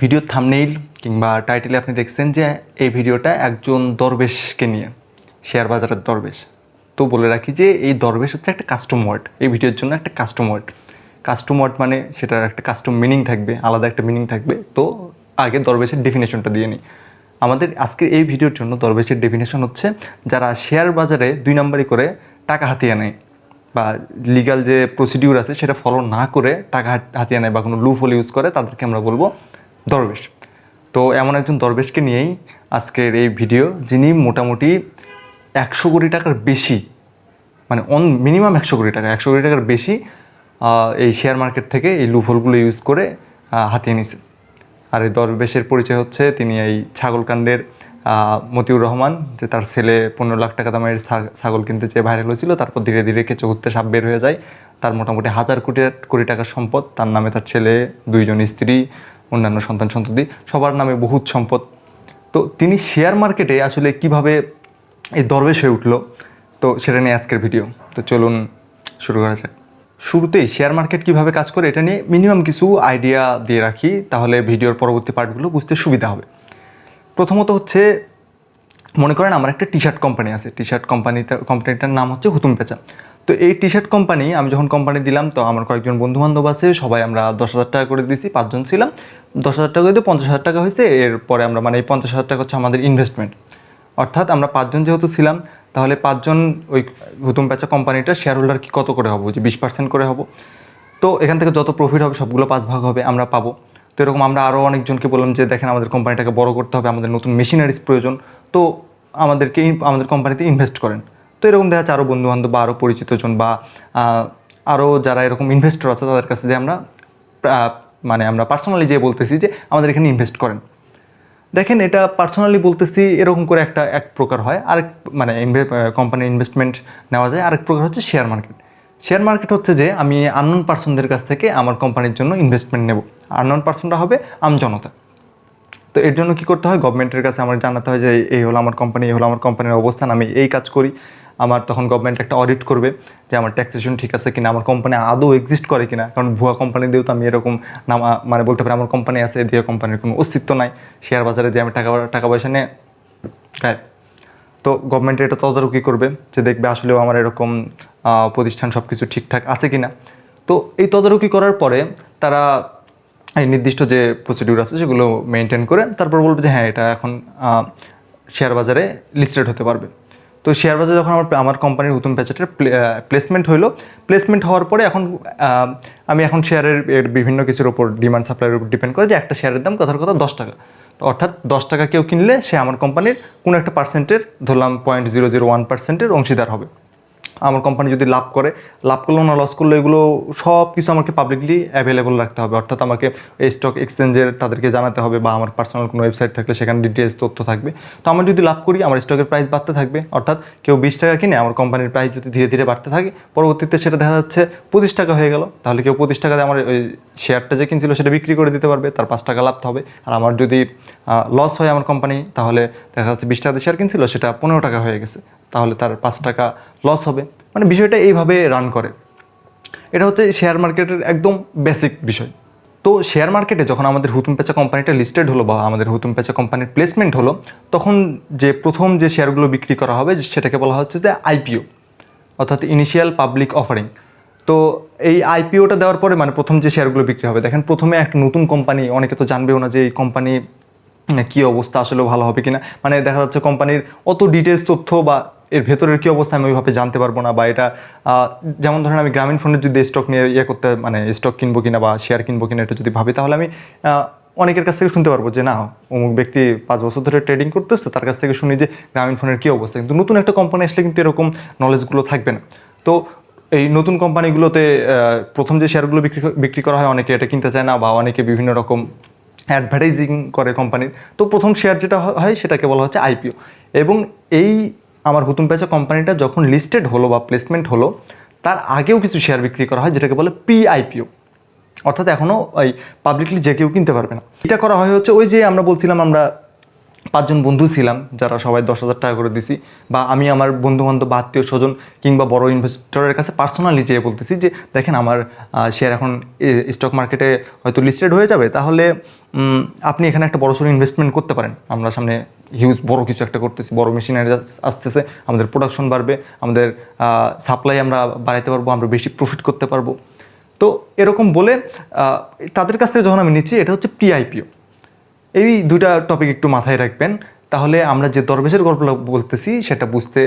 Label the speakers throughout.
Speaker 1: ভিডিওর থামনেইল কিংবা টাইটেলে আপনি দেখছেন যে এই ভিডিওটা একজন দরবেশকে নিয়ে, শেয়ার বাজারের দরবেশ। তো বলে রাখি যে এই দরবেশ হচ্ছে একটা কাস্টম ওয়ার্ড এই ভিডিওর জন্য একটা কাস্টম ওয়ার্ড কাস্টম ওয়ার্ড মানে সেটার একটা কাস্টম মিনিং থাকবে, আলাদা একটা মিনিং থাকবে। তো আগে দরবেশের ডেফিনেশনটা দিয়ে নিই। আমাদের আজকের এই ভিডিওর জন্য দরবেশের ডেফিনেশন হচ্ছে যারা শেয়ার বাজারে দুই নম্বরই করে টাকা হাতিয়ে নেয় বা লিগাল যে প্রসিডিউর আছে সেটা ফলো না করে টাকা হাত- হাতিয়ে নেয় বা কোনো লুফ হোল ইউজ করে, তাদেরকে আমরা বলব দরবেশ। তো এমন একজন দরবেশকে নিয়েই আজকের এই ভিডিও, যিনি মোটামুটি একশো কোটি টাকার বেশি মানে অন, মিনিমাম একশো কোটি টাকা, একশো কোটি টাকার বেশি এই শেয়ার মার্কেট থেকে এই লুফলগুলো ইউজ করে হাতিয়ে নিছে। আর এই দরবেশের পরিচয় হচ্ছে তিনি এই ছাগলকাণ্ডের মতিউর রহমান, যে তার ছেলে পনেরো লাখ টাকা দামের ছাগল কিনতে চেয়ে ভাইরাল হয়েছিল, তারপর ধীরে ধীরে কেঁচো ঘুরতে সাপ বের হয়ে যায়। তার মোটামুটি হাজার কোটি কোটি টাকার সম্পদ, তার নামে তার ছেলে, দুইজন স্ত্রী অন্যান্য সন্তান সন্ততি, সবার নামে বহুত সম্পদ। তো তিনি শেয়ার মার্কেটে আসলে কীভাবে এই দরবেশ হয়ে উঠল, তো সেটা নিয়ে আজকের ভিডিও তো চলুন শুরু করা যাক। শুরুতেই শেয়ার মার্কেট কীভাবে কাজ করে এটা নিয়ে মিনিমাম কিছু আইডিয়া দিয়ে রাখি, তাহলে ভিডিওর পরবর্তী পার্টগুলো বুঝতে সুবিধা হবে। প্রথমত হচ্ছে, মনে করেন আমার একটা টি শার্ট কোম্পানি আছে। টি শার্ট কোম্পানিতে কোম্পানিটার নাম হচ্ছে হুতুম পেঁচা। তো এই টি শার্ট কোম্পানি আমি যখন কোম্পানি দিলাম, তো আমার কয়েকজন বন্ধু বান্ধব আছে, সবাই আমরা দশ হাজার টাকা করে দিয়েছি পাঁচজন ছিলাম। দশ হাজার টাকা দিয়ে পঞ্চাশ হাজার টাকা হয়েছে, এরপরে আমরা মানে এই পঞ্চাশ হাজার টাকা হচ্ছে আমাদের ইনভেস্টমেন্ট অর্থাৎ আমরা পাঁচজন যেহেতু ছিলাম, তাহলে পাঁচজন ওই হুতুম পেঁচা কোম্পানিটার শেয়ার হোল্ডার কি কত করে হব? যে বিশ পার্সেন্ট করে হব। তো এখান থেকে যত প্রফিট হবে সবগুলো পাঁচ ভাগ হবে আমরা পাবো। তো এরকম আমরা আরও অনেকজনকে বললাম যে, দেখেন, আমাদের কোম্পানিটাকে বড় করতে হবে, আমাদের নতুন মেশিনারিজ প্রয়োজন। তো আমাদেরকে আমাদের কোম্পানিতে ইনভেস্ট করেন। তো এরকম দেখা যাচ্ছে আরও বন্ধুবান্ধব বা আরও পরিচিতজন বা আরও যারা এরকম ইনভেস্টর আছে তাদের কাছে যে আমরা মানে আমরা পার্সোনালি যে বলতেছি যে আমাদের এখানে ইনভেস্ট করেন। দেখেন এটা পার্সোনালি বলতেছি এরকম করে একটা, এক প্রকার হয়। আরেক মানে কোম্পানির ইনভেস্টমেন্ট নেওয়া যায়। আরেক প্রকার হচ্ছে শেয়ার মার্কেট শেয়ার মার্কেট হচ্ছে যে আমি আননোন পার্সনদের কাছ থেকে আমার কোম্পানির জন্য ইনভেস্টমেন্ট নেব। আননোন পার্সনটা হবে আম জনতা। তো এর জন্য কী করতে হয়? গভর্নমেন্টের কাছে আমার জানাতে হয় যে এই হলো আমার কোম্পানি এই হলো আমার কোম্পানির অবস্থান, আমি এই কাজ করি। আমার তখন গভর্নমেন্ট একটা অডিট করবে যে আমার ট্যাক্সেশন ঠিক আছে কিনা, আমার কোম্পানি আদৌ এক্সিস্ট করে কিনা। কারণ ভুয়া কোম্পানি দিয়েও তো আমি এরকম নাম মানে বলতে পারি আমার কোম্পানি আছে দিয়ে কোম্পানির কোনো অস্তিত্ব নাই। শেয়ার বাজারে যে আমি টাকা টাকা পয়সা নিয়ে গায়েব তো গভর্নমেন্ট এটা তদারকি করবে যে দেখবে আসলেও আমার এরকম প্রতিষ্ঠান সব কিছু ঠিকঠাক আছে কি না তো এই তদারকি করার পরে তারা এই নির্দিষ্ট যে প্রসিডিউর আছে সেগুলো মেনটেন করে তারপর বলবে যে হ্যাঁ এটা এখন শেয়ার বাজারে লিস্টেড হতে পারবে। তো শেয়ার বাজার যখন আমার আমার কোম্পানির নতুন প্যাচেটের প্লেসমেন্ট হইল প্লেসমেন্ট হওয়ার পরে এখন আমি এখন শেয়ারের বিভিন্ন কিছুর উপর ডিমান্ড সাপ্লাইয়ের উপর ডিপেন্ড করে যে একটা শেয়ারের দাম কথার কথা দশ টাকা। তো অর্থাৎ দশ টাকা কেউ কিনলে সে আমার কোম্পানির কোনো একটা পার্সেন্টের ধরলাম পয়েন্ট জিরো জিরো ওয়ান পার্সেন্টের অংশীদার হবে। আমার কোম্পানি যদি লাভ করে, লাভ করল না লস করল এগুলো সব কিছু আমাকে পাবলিকলি অ্যাভেলেবল রাখতে হবে। অর্থাৎ আমাকে স্টক এক্সচেঞ্জের তাদেরকে জানাতে হবে বা আমার পার্সোনাল কোনো ওয়েবসাইট থাকলে সেখানে ডিটেলস তথ্য থাকবে। তো আমার যদি লাভ করি, আমার স্টকের প্রাইস বাড়তে থাকবে। অর্থাৎ কেউ বিশ টাকা কিনে আমার কোম্পানির প্রাইস যদি ধীরে ধীরে বাড়তে থাকে, পরবর্তীতে সেটা দেখা যাচ্ছে পঁচিশ টাকা হয়ে গেল। তাহলে কেউ পঁচিশ টাকাতে আমার ওই শেয়ারটা যে কিনছিল সেটা বিক্রি করে দিতে পারবে, তার পাঁচ টাকা লাভ হবে। আর আমার যদি লস হয় আমার কোম্পানি তাহলে দেখা যাচ্ছে বিশ টাকাতে শেয়ার কিনছিল, সেটা পনেরো টাকা হয়ে গেছে। তাহলে তার পাঁচ টাকা লস হবে। মানে বিষয়টা এইভাবে রান করে। এটা হচ্ছে শেয়ার মার্কেটের একদম বেসিক বিষয়। তো শেয়ার মার্কেটে যখন আমাদের হুতুম পেঁচা কোম্পানিটা লিস্টেড হলো বা আমাদের হুতুম পেঁচা কোম্পানির প্লেসমেন্ট হলো, তখন যে প্রথম যে শেয়ারগুলো বিক্রি করা হবে, সেটাকে বলা হচ্ছে যে আইপিও অর্থাৎ ইনিশিয়াল পাবলিক অফারিং তো এই আইপিওটা দেওয়ার পরে মানে প্রথম যে শেয়ারগুলো বিক্রি হবে, দেখেন প্রথমে একটা নতুন কোম্পানি অনেকে তো জানবেও না যে এই কোম্পানি কী অবস্থা, আসলে ভালো হবে কিনা। মানে দেখা যাচ্ছে কোম্পানির অত ডিটেলস তথ্য বা এর ভেতরের কী অবস্থা আমি ওইভাবে জানতে পারব না বা এটা যেমন ধরেন আমি গ্রামীণ ফোনের যদি স্টক নিয়ে ইয়ে করতে মানে স্টক কিনবো কিনা বা শেয়ার কিনবো কিনা এটা যদি ভাবি, তাহলে আমি অনেকের কাছ থেকে শুনতে পারব যে না, অমুক ব্যক্তি পাঁচ বছর ধরে ট্রেডিং করতেছে, তার কাছ থেকে শুনি যে গ্রামীণ ফোনের কী অবস্থা। কিন্তু নতুন একটা কোম্পানি আসলে কিন্তু এরকম নলেজগুলো থাকবে না। তো এই নতুন কোম্পানিগুলোতে প্রথম যে শেয়ারগুলো বিক্রি বিক্রি করা হয়, অনেকে এটা কিনতে চায় না বা অনেকে বিভিন্ন রকম অ্যাডভার্টাইজিং করে কোম্পানির তো প্রথম শেয়ার যেটা হয়, সেটাকে বলা হচ্ছে আইপিও এবং এই আমার হুতুম পেঁচা কোম্পানিটা যখন লিস্টেড হলো বা প্লেসমেন্ট হলো, তার আগেও কিছু শেয়ার বিক্রি করা হয়, যেটাকে বলে প্রি আইপিও অর্থাৎ এখনও ওই পাবলিকলি যে কেউ কিনতে পারবে না। এটা করা হয় হচ্ছে ওই যে আমরা বলছিলাম, আমরা পাঁচজন বন্ধু ছিলাম, যারা সবাই দশ হাজার টাকা করে দিছি, বা আমি আমার বন্ধু বান্ধব বা আত্মীয় স্বজন কিংবা বড় ইনভেস্টরের কাছে পার্সোনালি যেয়ে বলতেছি যে, দেখেন, আমার শেয়ার এখন স্টক মার্কেটে হয়তো লিস্টেড হয়ে যাবে, তাহলে আপনি এখানে একটা বড় সড়ো ইনভেস্টমেন্ট করতে পারেন। আমরা সামনে হিউজ বড় কিছু একটা করতেছি, বড় মেশিনারি আসতেছে, আমাদের প্রোডাকশন বাড়বে, আমাদের সাপ্লাই আমরা বাড়াইতে পারব, আমরা বেশি প্রফিট করতে পারব। তো এরকম বলে তাদের কাছ থেকে যখন আমি নিচ্ছি, এটা হচ্ছে পিআইপিও এই দুইটা টপিক একটু মাথায় রাখবেন, তাহলে আমরা যে দরবেশের গল্পটা বলতেছি, সেটা বুঝতে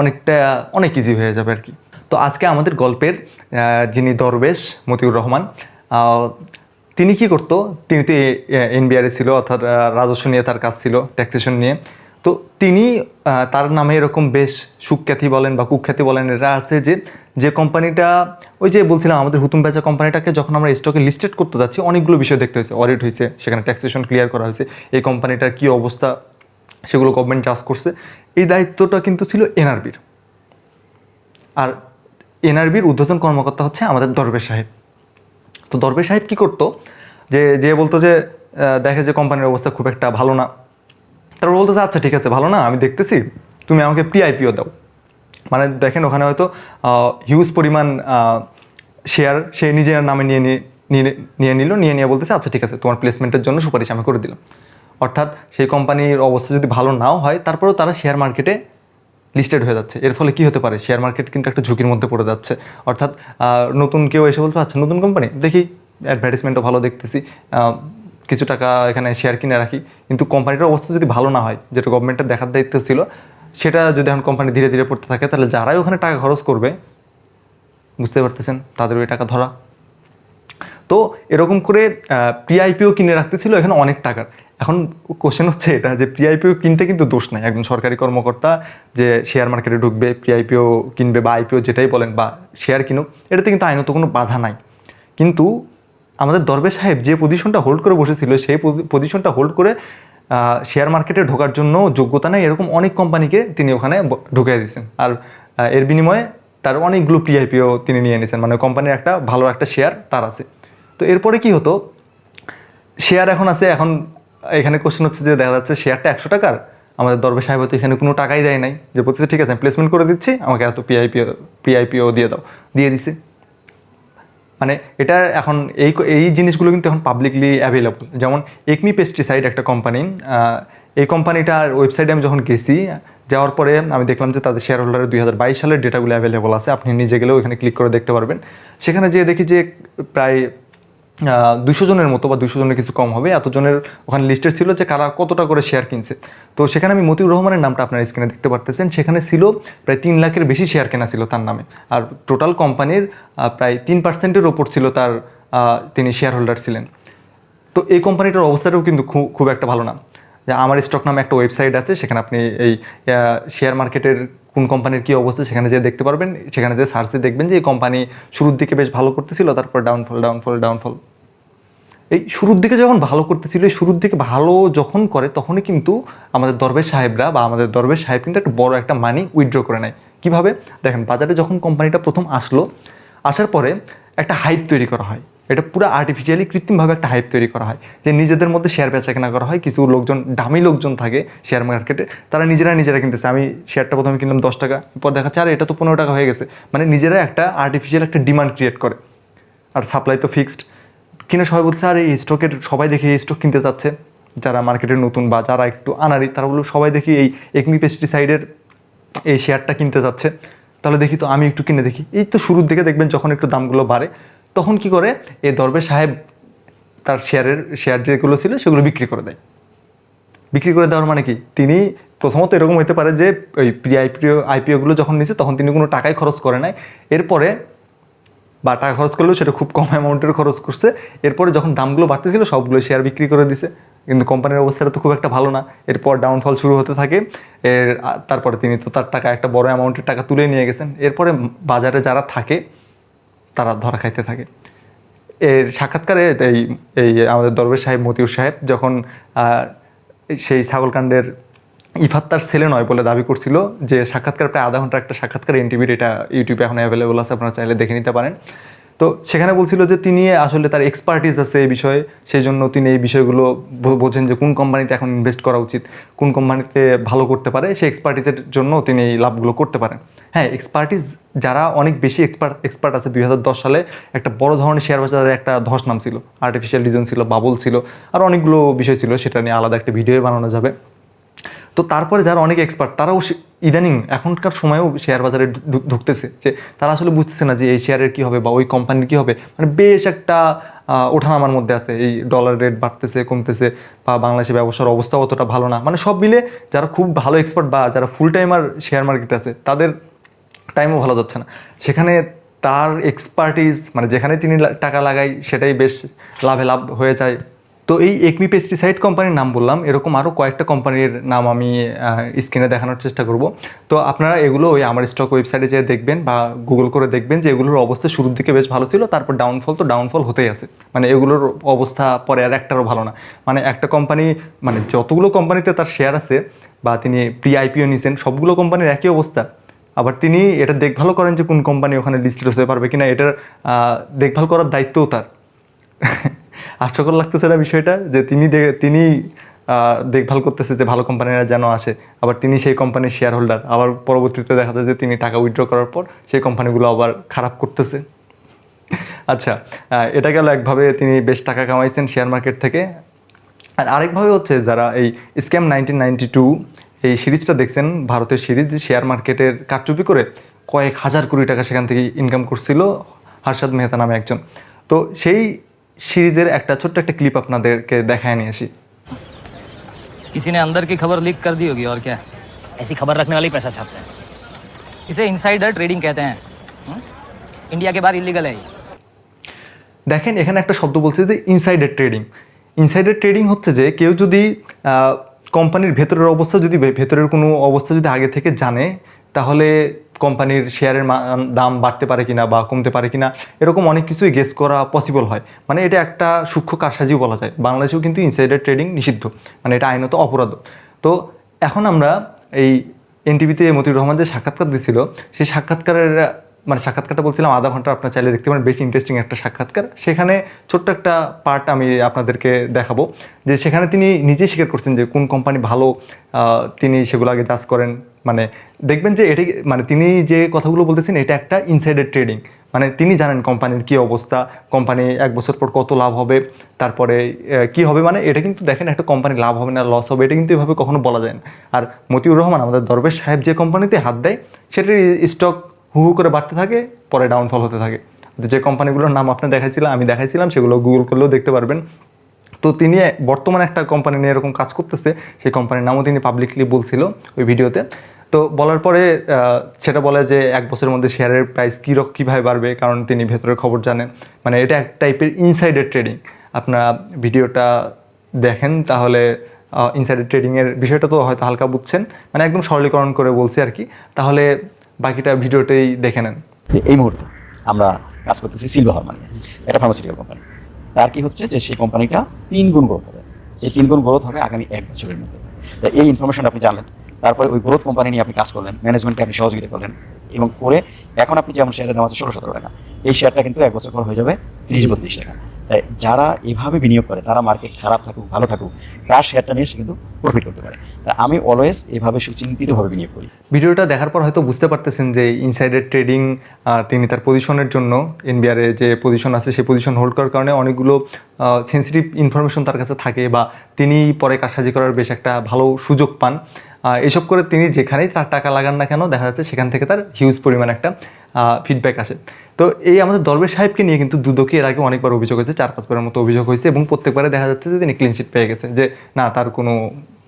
Speaker 1: অনেকটা, অনেক ইজি হয়ে যাবে আর কি। তো আজকে আমাদের গল্পের যিনি দরবেশ, মতিউর রহমান তিনি কি করতো? তিনি তো এনবিআরে ছিল, অর্থাৎ রাজস্ব নিয়ে তার কাজ ছিল ট্যাক্সেশন নিয়ে। তো তিনি তার নামে এরকম বেশ সুখ্যাতি বলেন বা কুখ্যাতি বলেন এটা আছে যে যে কোম্পানিটা, ওই যে বলছিলাম আমাদের হুতুম বেচা কোম্পানিটাকে যখন আমরা স্টকে লিস্টেড করতে যাচ্ছি, অনেকগুলো বিষয় দেখতে হয়েছে। অডিট হয়েছে, সেখানে ট্যাক্সেশন ক্লিয়ার করা হয়েছে, এই কোম্পানিটার কী অবস্থা, সেগুলো গভর্নমেন্ট চাষ করছে। এই দায়িত্বটা কিন্তু ছিল এনআরবির আর এনআরবির উদ্বোধন কর্মকর্তা হচ্ছে আমাদের দরবে সাহেব। তো দরবেশ সাহেব কী করতো? যে যে বলতো যে দেখে যে কোম্পানির অবস্থা খুব একটা ভালো না। তারপর বলতেছে আচ্ছা ঠিক আছে, ভালো না, আমি দেখতেছি, তুমি আমাকে পিআইপিও দাও। মানে দেখেন ওখানে হয়তো হিউজ পরিমাণ শেয়ার সে নিজের নামে নিয়ে নিয়ে- নিয়ে নিল, নিয়ে নিয়ে বলতেছে আচ্ছা ঠিক আছে, তোমার প্লেসমেন্টের জন্য সুপারিশ আমি করে দিলাম। অর্থাৎ সেই কোম্পানির অবস্থা যদি ভালো নাও হয়, তারপরেও তারা শেয়ার মার্কেটে লিস্টেড হয়ে যাচ্ছে। এর ফলে কি হতে পারে? শেয়ার মার্কেট কিন্তু একটা ঝুঁকির মধ্যে পড়ে যাচ্ছে। অর্থাৎ নতুন কেউ এসে বলতে আচ্ছা নতুন কোম্পানি দেখি অ্যাডভার্টাইজমেন্টও ভালো দেখতেছি। কিছু টাকা এখানে শেয়ার কিনে রাখি। কিন্তু কোম্পানিটার অবস্থা যদি ভালো না হয়, যেটা গভর্নমেন্টের দেখার দায়িত্ব ছিল, সেটা যদি এখন কোম্পানি ধীরে ধীরে পড়তে থাকে, তাহলে যারাই ওখানে টাকা খরচ করবে, বুঝতে পারতেছেন, তাদের ওই টাকা ধরা। তো এরকম করে পিআইপিও কিনে রাখতেছিল এখানে অনেক টাকার। এখন কোশ্চেন হচ্ছে এটা, যে পিআইপিও কিনতে কিন্তু দোষ নাই। একজন সরকারি কর্মকর্তা যে শেয়ার মার্কেটে ঢুকবে পিআইপিও কিনবে বা আইপিও যেটাই বলেন বা শেয়ার কিনুক, এটাতে কিন্তু আইনত কোনো বাধা নাই। কিন্তু আমাদের দরবে সাহেব যে পজিশনটা হোল্ড করে বসেছিল, সেই পজিশনটা হোল্ড করে শেয়ার মার্কেটে ঢোকার জন্য যোগ্যতা নেই, এরকম অনেক কোম্পানিকে তিনি ওখানে ঢুকিয়ে দিয়েছেন। আর এর বিনিময়ে তার অনেকগুলো পিআইপিও তিনি নিয়ে নিয়েছেন মানে কোম্পানির একটা ভালো একটা শেয়ার তার আছে। তো এরপরে কি হতো? শেয়ার এখন আছে, এখন এখানে কোশ্চেন হচ্ছে যে দেখা যাচ্ছে শেয়ারটা একশো টাকার। আমাদের দরবে সাহেব হয়তো এখানে কোনো টাকাই দেয় নাই। যে বলছে ঠিক আছে প্লেসমেন্ট করে দিচ্ছি, আমাকে এত পিআইপিও পিআইপিও দিয়ে দাও। দিয়ে দিছে। মানে এটা এখন এই এই জিনিসগুলো কিন্তু এখন পাবলিকলি অ্যাভেলেবল যেমন একমি পেস্টিসাইড একটা কোম্পানি এই কোম্পানিটার ওয়েবসাইটে আমি যখন গেছি, যাওয়ার পরে আমি দেখলাম যে তাদের শেয়ার হোল্ডারের দুই হাজার বাইশ সালের ডেটাগুলো অ্যাভেলেবল আছে। আপনি নিজে গেলেও এখানে ক্লিক করে দেখতে পারবেন। সেখানে যেয়ে দেখি যে প্রায় দুশো জনের মতো বা দুশো জনের কিছু কম হবে। এতজনের ওখানে লিস্টের ছিল যে কারা কতটা করে শেয়ার কিনছে। তো সেখানে আমি মতিউর রহমানের নামটা আপনার স্ক্রিনে দেখতে পারতেছেন। সেখানে ছিল প্রায় তিন লাখের বেশি শেয়ার কেনা ছিল তার নামে। আর টোটাল কোম্পানির প্রায় তিন পার্সেন্টের ওপর ছিল তার তিনি শেয়ার হোল্ডার ছিলেন। তো এই কোম্পানিটার অবস্থাটাও কিন্তু খুব খুব একটা ভালো না। যে আমার স্টক নামে একটা ওয়েবসাইট আছে, সেখানে আপনি এই শেয়ার মার্কেটের কোন কোম্পানির কী অবস্থা সেখানে যে দেখতে পারবেন। সেখানে যে সার্চে দেখবেন যে এই কোম্পানি শুরুর দিকে বেশ ভালো করতেছিল, তারপর ডাউনফল ডাউনফল ডাউনফল এই শুরুর দিকে যখন ভালো করতেছিল, এই শুরুর দিকে ভালো যখন করে, তখনই কিন্তু আমাদের দরবেশ সাহেবরা বা আমাদের দরবেশ সাহেব কিন্তু একটা বড় একটা মানি উইথড্র করে নেয়। কীভাবে? দেখেন, বাজারে যখন কোম্পানিটা প্রথম আসলো, আসার পরে একটা হাইপ তৈরি করা হয়। এটা পুরো আর্টিফিশিয়ালি কৃত্রিমভাবে একটা হাইপ তৈরি করা হয়। যে নিজেদের মধ্যে শেয়ার বেচা কেনা করা হয়, কিছু লোকজন, দামি লোকজন থাকে শেয়ার মার্কেটে তারা নিজেরা নিজেরা কিনতেছে। আমি শেয়ারটা প্রথমে কিনলাম দশ টাকা পর দেখাচ্ছে, আর, এটা তো পনেরো টাকা হয়ে গেছে। মানে নিজেরা একটা আর্টিফিশিয়াল একটা ডিমান্ড ক্রিয়েট করে। আর সাপ্লাই তো ফিক্সড কিনে সবাই বলছে আর, এই স্টকের সবাই দেখে এই স্টক কিনতে চাচ্ছে। যারা মার্কেটের নতুন বা যারা একটু আনারি তারা বলল, সবাই দেখি এই একমি পেস্টিসাইডের এই শেয়ারটা কিনতে যাচ্ছে তাহলে দেখি তো, আমি একটু কিনে দেখি। এই তো শুরুর দিকে দেখবেন যখন একটু দামগুলো বাড়ে তখন কি করে? এ দরবেশ সাহেব তার শেয়ারের শেয়ার যেগুলো ছিল সেগুলো বিক্রি করে দেয়। বিক্রি করে দেওয়ার মানে কি? তিনি প্রথমত এরকম হতে পারে যে, ওই প্রি আইপিও আইপিওগুলো যখন নিছে, তখন তিনি কোনো টাকাই খরচ করে নাই। এরপরে, বা টাকা খরচ করলেও সেটা খুব কম অ্যামাউন্টের খরচ করছে। এরপরে যখন দামগুলো বাড়তেছিল, সবগুলো শেয়ার বিক্রি করে দিছে। কিন্তু কোম্পানির অবস্থাটা তো খুব একটা ভালো না। এরপর ডাউনফল শুরু হতে থাকে। এর তারপরে তিনি তো তার টাকা, একটা বড় অ্যামাউন্টের টাকা তুলে নিয়ে গেছেন। এরপরে বাজারে যারা থাকে তারা ধরা খাইতে থাকে। এর সাক্ষাৎকারে এই এই আমাদের দরবেশ সাহেব মতিউর সাহেব যখন সেই ছাগলকাণ্ডের ইফাত তার ছেলে নয় বলে দাবি করছিল, যে সাক্ষাৎকার প্রায় আধা ঘণ্টা একটা সাক্ষাৎকার এনটিভির এটা ইউটিউবে এখন অ্যাভেলেবল আছে, আপনারা চাইলে দেখে নিতে পারেন। তো সেখানে বলছিল যে তিনি আসলে তার এক্সপার্টিস আছে এই বিষয়ে সেই জন্য তিনি এই বিষয়গুলো বোঝেন যে কোন কোম্পানিতে এখন ইনভেস্ট করা উচিত, কোন কোম্পানিতে ভালো করতে পারে, সেই এক্সপার্টিসের জন্য তিনি এই লাভগুলো করতে পারেন। হ্যাঁ এক্সপার্টিস যারা অনেক বেশি এক্সপার্ট এক্সপার্ট আছে, দুই হাজার দশ সালে একটা বড় ধরনের শেয়ার বাজারে একটা ধস নাম ছিল আর্টিফিশিয়াল রিজন ছিল বাবল ছিল, আর অনেকগুলো বিষয় ছিল, সেটা নিয়ে আলাদা একটা ভিডিও বানানো যাবে। তো তারপরে যারা অনেক এক্সপার্ট তারাও ইদানিং এখনকার সময়েও শেয়ার বাজারে ঢুকতেছে যে তারা আসলে বুঝতেছে না যে এই শেয়ারের কী হবে বা ওই কোম্পানির কী হবে। মানে বেশ একটা ওঠানামার মধ্যে আছে। এই ডলার রেট বাড়তেছে, কমতেছে বা বাংলাদেশে ব্যবসার অবস্থা অতটা ভালো না। মানে সব মিলে যারা খুব ভালো এক্সপার্ট বা যারা ফুল টাইমার শেয়ার মার্কেটে আছে, তাদের টাইমও ভালো যাচ্ছে না। সেখানে তার এক্সপার্টিস মানে যেখানে তিনি টাকা লাগাই সেটাই বেশ লাভে লাভ হয়ে যায়। তো এই একমি পেস্টিসাইড কোম্পানির নাম বললাম, এরকম আরও কয়েকটা কোম্পানির নাম আমি স্ক্রিনে দেখানোর চেষ্টা করব। তো আপনারা এগুলো ওই আমার স্টক ওয়েবসাইটে যেয়ে দেখবেন বা গুগল করে দেখবেন যে এগুলোর অবস্থা শুরুর দিকে বেশ ভালো ছিল, তারপর ডাউনফল তো ডাউনফল হতেই আছে। মানে এগুলোর অবস্থা পরে আর একটারও ভালো না। মানে একটা কোম্পানি মানে যতগুলো কোম্পানিতে তার শেয়ার আছে বা তিনি প্রি আইপিও নিছেন, সবগুলো কোম্পানির একই অবস্থা। আবার তিনি এটা দেখভালও করেন যে কোন কোম্পানি ওখানে লিস্টেড হতে পারবে কিনা, এটার দেখভাল করার দায়িত্বও তার। হাস্যকর লাগতেছে না বিষয়টা যে তিনি তিনি দেখভাল করতেছে যে ভালো কোম্পানিরা যেন আসে। আবার তিনি সেই কোম্পানির শেয়ার হোল্ডার আবার পরবর্তীতে দেখা যায় যে তিনি টাকা উইথড্র করার পর সেই কোম্পানিগুলো আবার খারাপ করতেছে। আচ্ছা এটা গেল একভাবে তিনি বেশ টাকা কামাইছেন শেয়ার মার্কেট থেকে। আর আরেকভাবে হচ্ছে যারা এই স্ক্যাম নাইনটিন নাইনটি টু এই সিরিজটা দেখছেন, ভারতের সিরিজ শেয়ার মার্কেটের কারচুপি করে কয়েক হাজার কোটি টাকা সেখান থেকে ইনকাম করছিল হার্ষাদ মেহতা নামে একজন। তো সেই সিরিজের একটা ছোট্ট একটা ক্লিপ আপনাদেরকে দেখায় নিয়ে আসি
Speaker 2: किसी ने अंदर की खबर लीक कर दी होगी और क्या ऐसी खबर रखने वाले ही पैसा छापते हैं इसे इनसाइडर ट्रेडिंग कहते हैं हम्म? इंडिया के बाहर इलीगल है ये
Speaker 1: দেখেন এখানে একটা শব্দ বলছে যে ইনসাইডার ট্রেডিং ইনসাইডার ট্রেডিং হচ্ছে যে কেউ যদি আহ, কোম্পানির ভেতরের অবস্থা যদি ভে- ভেতরের কোনো অবস্থা যদি আগে থেকে জানে তাহলে কোম্পানির শেয়ারের দাম বাড়তে পারে কিনা বা কমতে পারে কিনা, এরকম অনেক কিছুই গেস করা পসিবল হয়। মানে এটা একটা সূক্ষ্ম কারসাজিও বলা যায়। বাংলাদেশেও কিন্তু ইনসাইডার ট্রেডিং নিষিদ্ধ। মানে এটা আইনত অপরাধ। তো এখন আমরা এই এনটিভিতে মতিউর রহমান যে সাক্ষাৎকার দিছিল। সেই সাক্ষাৎকারের মানে সাক্ষাৎকারটা বলছিলাম আধা ঘণ্টা আপনার চাইলে দেখতে পারেন, বেশ ইন্টারেস্টিং একটা সাক্ষাৎকার। সেখানে ছোট্ট একটা পার্ট আমি আপনাদেরকে দেখাবো, যে সেখানে তিনি নিজেই স্বীকার করছেন যে কোন কোম্পানি ভালো তিনি সেগুলো আগে চাষ করেন। মানে দেখবেন যে এটি মানে তিনি যে কথাগুলো বলতেছেন, এটা একটা ইনসাইডার ট্রেডিং মানে তিনি জানেন কোম্পানির কী অবস্থা কোম্পানি এক বছর পর কত লাভ হবে, তারপরে কি হবে। মানে এটা কিন্তু দেখেন একটা কোম্পানি লাভ হবে না লস হবে, এটা কিন্তু এভাবে কখনো বলা যায় না। আর মতিউর রহমান, আমাদের দরবেশ সাহেব যে কোম্পানিতে হাত দেয় সেটির স্টক হু হু করে বাড়তে থাকে, পরে ডাউনফল হতে থাকে। যে কোম্পানিগুলোর নাম আপনি দেখাইছিলাম আমি দেখাইছিলাম, সেগুলো গুগল করলেও দেখতে পারবেন। তো তিনি বর্তমানে একটা কোম্পানি নিয়ে এরকম কাজ করতেছে, সেই কোম্পানির নামও তিনি পাবলিকলি বলছিল ওই ভিডিওতে। তো বলার পরে সেটা বলে যে এক বছরের মধ্যে শেয়ারের প্রাইস কী রকম কীভাবে বাড়বে, কারণ তিনি ভেতরের খবর জানেন মানে এটা এক টাইপের ইনসাইডার ট্রেডিং আপনারা ভিডিওটা দেখেন, তাহলে ইনসাইডার ট্রেডিংয়ের বিষয়টা তো হয়তো হালকা বুঝছেন। মানে একদম সরলীকরণ করে বলছি আর কি। তাহলে বাকিটা ভিডিওটাই দেখে নেন।
Speaker 3: এই মুহূর্তে আমরা কাজ করতেছি সিলভা হারমানি একটা ফার্মাসিউটিক্যাল কোম্পানি তার কি হচ্ছে যে সেই কোম্পানিটা তিন গুণ গ্রোথ হবে। এই তিন গুণ গ্রোথ হবে আগামী এক বছরের মধ্যে। এই ইনফরমেশন আপনি জানলেন। তারপরে ওই গ্রোথ কোম্পানি নিয়ে আপনি কাজ করলেন ম্যানেজমেন্টকে আপনি সহযোগিতা করলেন এবং করে এখন আপনি যেমন শেয়ারের দাম আছে ষোলো সতেরো টাকা। এই শেয়ারটা কিন্তু এক বছর পর হয়ে যাবে তিরিশ বত্রিশ টাকা। তাই যারা এভাবে বিনিয়োগ করে, তারা মার্কেট খারাপ থাকুক, ভালো থাকুক, তার শেয়ারটা নিয়ে সে কিন্তু প্রফিট করতে পারে। আমি অলওয়েজ এভাবে সুচিন্তিতভাবে বিনিয়োগ করি।
Speaker 1: ভিডিওটা দেখার পর হয়তো বুঝতে পারতেছেন যে ইনসাইডার ট্রেডিং তিনি তার পজিশনের জন্য এনবিআরে যে পজিশন আছে, সেই পজিশন হোল্ড করার কারণে অনেকগুলো সেন্সিটিভ ইনফরমেশন তার কাছে থাকে বা তিনি পরে কারসাজি করার বেশ একটা ভালো সুযোগ পান। এসব করে তিনি যেখানেই তার টাকা লাগান না কেন, দেখা যাচ্ছে সেখান থেকে তার হিউজ পরিমাণ একটা ফিডব্যাক আসে। তো এই আমাদের দরবেশ সাহেবকে নিয়ে কিন্তু দুদকে এর আগে অনেকবার অভিযোগ হয়েছে, চার, পাঁচবারের মতো অভিযোগ হয়েছে এবং প্রত্যেকবারে দেখা যাচ্ছে যে তিনি ক্লিনশিট পেয়ে গেছে যে না, তার কোনো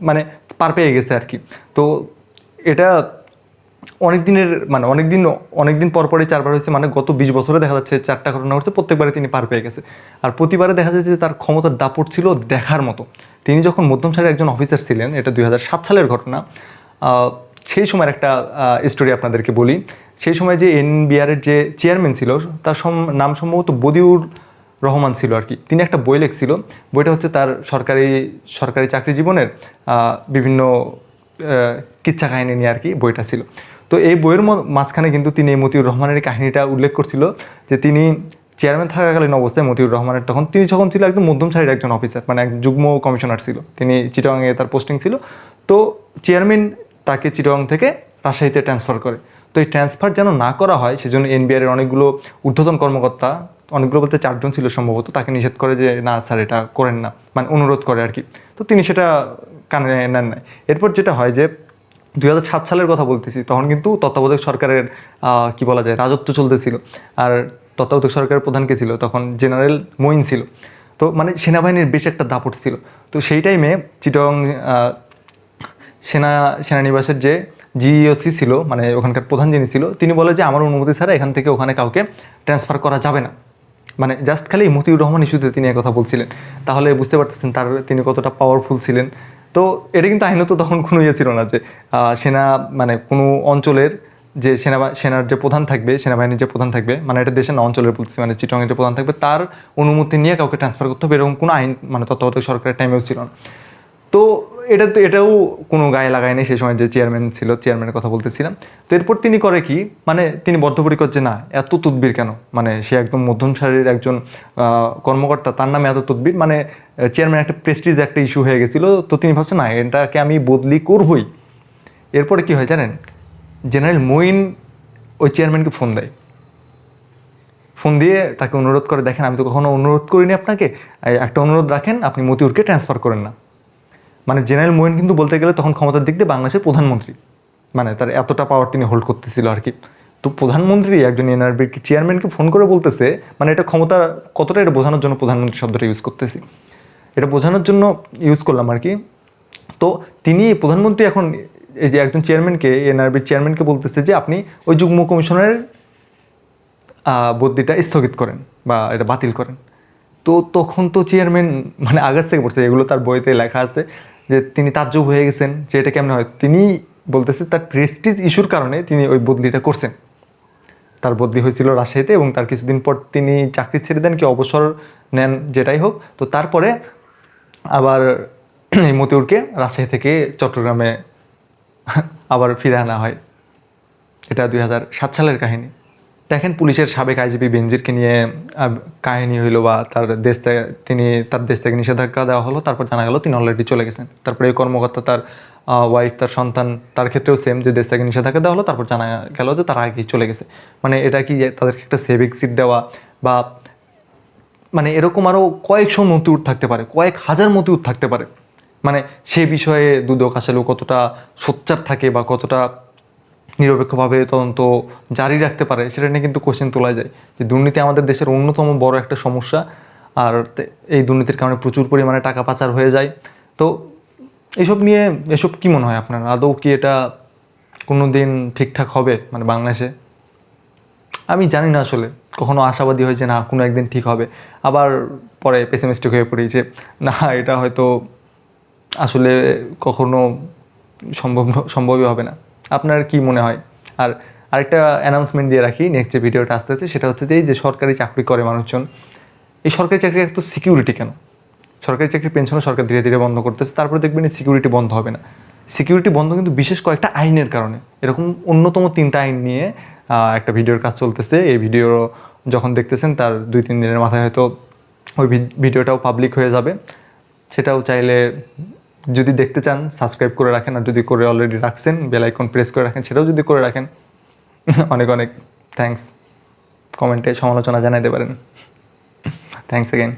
Speaker 1: মানে পার পেয়ে গেছে আর কি। তো এটা অনেক দিনের মানে অনেক দিন অনেক দিন পর পরই চারবার হয়েছে মানে গত বিশ বছরে দেখা যাচ্ছে চারটা ঘটনা ঘটছে, প্রত্যেকবারে তিনি পার পেয়ে গেছে। আর প্রতিবারে দেখা যাচ্ছে যে তার ক্ষমতার দাপট ছিল দেখার মতো। তিনি যখন মধ্যম সারির একজন অফিসার ছিলেন, এটা দু হাজার সাত সালের ঘটনা সেই সময়ের একটা স্টোরি আপনাদেরকে বলি। সেই সময় যে এনবিআরের যে চেয়ারম্যান ছিল, তার নাম সম্ভবত বদিউর রহমান ছিল আর কি। তিনি একটা বই লিখছিল। বইটা হচ্ছে তার সরকারি সরকারি চাকরি জীবনের বিভিন্ন কিচ্ছা কাহিনী নিয়ে আর কি বইটা ছিল। তো এই বইয়ের মাঝখানে কিন্তু তিনি এই মতিউর রহমানের কাহিনীটা উল্লেখ করছিল যে তিনি চেয়ারম্যান থাকাকালীন অবস্থায় মতিউর রহমানের তখন, তিনি যখন ছিল একদম মধ্যম সারির একজন অফিসার মানে এক যুগ্ম কমিশনার ছিল। তিনি চিটাগাংয়ে তার পোস্টিং ছিল। তো চেয়ারম্যান তাকে চিটাগাং থেকে রাজশাহীতে ট্রান্সফার করে। তো এই ট্রান্সফার যেন না করা হয়, সেজন্য এনবিআর এর অনেকগুলো ঊর্ধ্বতন কর্মকর্তা, অনেকগুলো বলতে চারজন ছিল সম্ভবত, তাকে নিষেধ করে যে, না স্যার, এটা করেন না। মানে অনুরোধ করে আর কি। তো তিনি সেটা কানে নেন নাই। এরপর যেটা হয় যে, দুই হাজার সাত সালের কথা বলতেছি, তখন কিন্তু তত্ত্বাবধায়ক সরকারের কি বলা যায়, রাজত্ব চলতেছিল। আর তত্ত্বাবধায়ক সরকারের প্রধান কে ছিল? তখন জেনারেল মঈন ছিল। তো মানে সেনাবাহিনীর বেশ একটা দাপট ছিল। তো সেই টাইমে চিটং সেনা, সেনানিবাসের যে জিওসি ছিল মানে ওখানকার প্রধান যিনি ছিল, তিনি বলে যে আমার অনুমতি ছাড়া এখান থেকে ওখানে কাউকে ট্রান্সফার করা যাবে না। মানে জাস্ট খালি মতিউর রহমান ইস্যুতে তিনি কথা বলছিলেন। তাহলে বুঝতে পারতেছেন তার তিনি কতটা পাওয়ারফুল ছিলেন। তো এটা কিন্তু আইনত তখন কোনো ইয়ে ছিল না যে সেনা মানে কোনো অঞ্চলের যে সেনা, সেনার যে প্রধান থাকবে, সেনাবাহিনীর যে প্রধান থাকবে মানে এটা দেশের না, অঞ্চলের বলছি মানে চিটংয়ের যে প্রধান থাকবে, তার অনুমতি নিয়ে কাউকে ট্রান্সফার করতে হবে, এরকম কোনো আইন মানে তত্ত্বাবধায়ক সরকারের টাইমেও ছিল না। তো এটা তো এটাও কোনো গায়ে লাগায়নি সেই সময় যে চেয়ারম্যান ছিল চেয়ারম্যানের কথা বলতেছিলাম। তো এরপর তিনি করে কি? মানে তিনি বদ্ধপরিকর যে, না, এত তুদ্বির কেন? মানে সে একদম মধ্যম সারির একজন কর্মকর্তা, তার নামে এত তুদ্বির। মানে চেয়ারম্যান একটা প্রেস্টিজ একটা ইস্যু হয়ে গেছিল। তো তিনি ভাবছেন, না, এটাকে আমি বদলি করবই। এরপরে কি হয় জানেন? জেনারেল মঈন ওই চেয়ারম্যানকে ফোন দেয়। ফোন দিয়ে তাকে অনুরোধ করে, দেখেন, আমি তো কখনো অনুরোধ করিনি আপনাকে। একটা অনুরোধ রাখেন, আপনি মতিউরকে ট্রান্সফার করেন না। মানে জেনারেল মোয়েন কিন্তু বলতে গেলে তখন ক্ষমতার দিক দিয়ে বাংলাদেশের প্রধানমন্ত্রী। মানে তার এতটা পাওয়ার তিনি হোল্ড করতেছিল আর কি। তো প্রধানমন্ত্রী একজন এনআরবির চেয়ারম্যানকে ফোন করে বলতেছে মানে এটা ক্ষমতা কতটা এটা বোঝানোর জন্য প্রধানমন্ত্রী শব্দটা ইউজ করতেছি। এটা বোঝানোর জন্য ইউজ করলাম আর কি। তো তিনি প্রধানমন্ত্রী এখন এই যে একজন চেয়ারম্যানকে এনআরবির চেয়ারম্যানকে বলতেছে যে আপনি ওই যুগ্ম কমিশনারের আহ, বদলিটা স্থগিত করেন বা এটা বাতিল করেন। তো তখন তো চেয়ারম্যান মানে আগাছ থেকে পড়ছে এগুলো তার বইতে লেখা আছে। যে তিনি তাজ্জব হয়ে গেছেন, যে এটা কেমন হয়? তিনি বলতেছে তার প্রেস্টিজ ইস্যুর কারণে তিনি ওই বদলিটা করছেন। তার বদলি হয়েছিল রাজশাহীতে এবং তার কিছুদিন পর তিনি চাকরি ছেড়ে দেন, কি অবসর নেন, যেটাই হোক। তো তারপরে আবার এই মতিউরকে রাজশাহী থেকে চট্টগ্রামে আবার ফিরে আনা হয়। এটা দুই হাজার সাত সালের কাহিনী। দেখেন পুলিশের সাবেক আইজিপি বেনজিরকে নিয়ে কাহিনী হইল বা তার দেশ থেকে তিনি, তার দেশ থেকে নিষেধাজ্ঞা দেওয়া হলো, তারপর জানা গেল তিনি অলরেডি চলে গেছেন। তারপরে এই কর্মকর্তা তার ওয়াইফ তার সন্তান, তার ক্ষেত্রেও সেম যে দেশ থেকে নিষেধাজ্ঞা দেওয়া হলো, তারপর জানা গেল যে তারা আগেই চলে গেছে। মানে এটা কি তাদেরকে একটা সেভিং সিট দেওয়া বা মানে এরকম আরও কয়েকশো মতিউর থাকতে পারে, কয়েক হাজার মতিউর থাকতে পারে। মানে সে বিষয়ে দুদক আসলে কতটা সোচ্চার থাকে বা কতটা নিরপেক্ষভাবে তদন্ত জারি রাখতে পারে, সেটা নিয়ে কিন্তু কোশ্চেন তোলা যায় যে দুর্নীতি আমাদের দেশের অন্যতম বড় একটা সমস্যা। আর এই দুর্নীতির কারণে প্রচুর পরিমাণে টাকা পাচার হয়ে যায়। তো এসব নিয়ে এসব কি মনে হয় আপনার? আদৌ কি এটা কোনো দিন ঠিকঠাক হবে মানে বাংলাদেশে? আমি জানি না আসলে, কখনো আশাবাদী হয় যে না, কোনো একদিন ঠিক হবে। আবার পরে পেসিমিস্টিক হয়ে পড়ি যে না, এটা হয়তো আসলে কখনো সম্ভব, সম্ভবই হবে না। আপনার কি মনে হয়? আর আরেকটা অ্যানাউন্সমেন্ট দিয়ে রাখি নেক্সট যে ভিডিওটা আসতে আছে সেটা হচ্ছে যে এই যে সরকারি চাকরি করে মানুষজন, এই সরকারি চাকরির এত সিকিউরিটি কেন? সরকারি চাকরির পেনশনও সরকার ধীরে ধীরে বন্ধ করতেছে, তারপরে দেখবেন এই সিকিউরিটি বন্ধ হবে না। সিকিউরিটি বন্ধ কিন্তু বিশেষ কয়েকটা আইনের কারণে। এরকম অন্যতম তিনটা আইন নিয়ে একটা ভিডিওর কাজ চলতেছে। এই ভিডিও যখন দেখতেছেন তার দুই, তিন দিনের মাথায় হয়তো ওই ভিডিওটাও পাবলিক হয়ে যাবে। সেটাও চাইলে যদি দেখতে চান সাবস্ক্রাইব করে রাখেন আর যদি করে অলরেডি রাখছেন বেল আইকন প্রেস করে রাখেন, সেটাও যদি করে রাখেন, অনেক অনেক থ্যাংকস কমেন্টে সমালোচনা জানাইতে পারেন। Thanks again